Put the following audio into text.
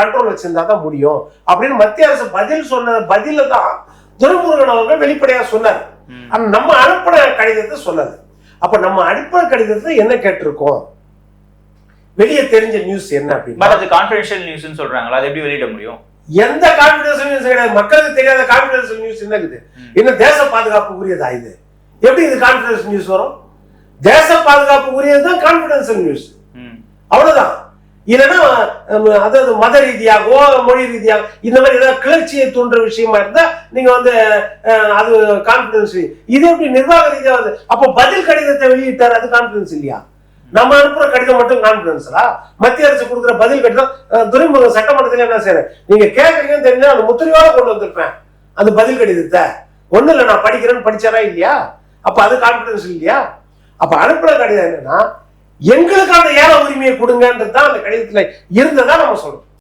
Control வச்சிருந்தா தான் முடியும். அப்படின்னு மத்திய அரசு பதில் சொன்ன பதில தான் துரைமுருகன் அவர்கள் வெளிப்படையா சொன்னார். ஆனா நம்ம அனுப்பின கடிதத்தை சொல்லல அப்ப நம்ம அனுப்பின கடிதத்தை என்ன கேட்டிருக்கோம்? வெளியே தெரிஞ்ச நியூஸ் என்ன அப்படின்னா பட் அது கான்ஃபிடென்ஷியல் நியூஸ்னு சொல்றாங்களா? அது எப்படி வெளியிட முடியும்? எந்த கான்பிடன்ஸ் நியூஸ் கிடையாது. மக்களுக்கு தெரியாத கான்பிடன்ஸ் நியூஸ் என்ன இருக்குது. என்ன தேச பாதுகாப்பு உரியதா இது? எப்படி இது கான்பிடன்ஸ் நியூஸ் வரும்? தேச பாதுகாப்பு உரியது தான் கான்பிடன்ஸ் நியூஸ். அவ்வளவுதான். இல்லைன்னா அதாவது மத ரீதியாகவோ மொழி ரீதியாக இந்த மாதிரி ஏதாவது கிளர்ச்சியை தூண்டுற விஷயமா இருந்தா நீங்க வந்து அது கான்பிடன்ஸ் இது எப்படி நிர்வாக ரீதியாக வந்து அப்போ பதில் கடிதத்தை வெளியிட்டார் அது கான்பிடன்ஸ் இல்லையா? நம்ம அனுப்புற கடிதம் மட்டும் கான்பிடன்ஸா மத்திய அரசு கொடுக்குற பதில் கடிதம் அஹ், சட்டமன்றத்தில் சட்டமன்றத்துல என்ன செய்யறேன் நீங்க கேட்குறீங்கன்னு தெரிஞ்சா அந்த முத்திரையோட கொண்டு வந்திருப்பேன் அந்த பதில் கடிதத்தை. ஒன்றும் இல்லை நான் படிக்கிறேன்னு படிச்சாரா இல்லையா? அப்போ அது கான்பிடன்ஸ் இல்லையா? அப்போ அனுப்புற கடிதம் என்னன்னா எங்களுக்கு அந்த ஏல உரிமையை கொடுங்கன்றது தான் அந்த கடிதத்தில் இருந்ததா நம்ம சொல்றோம்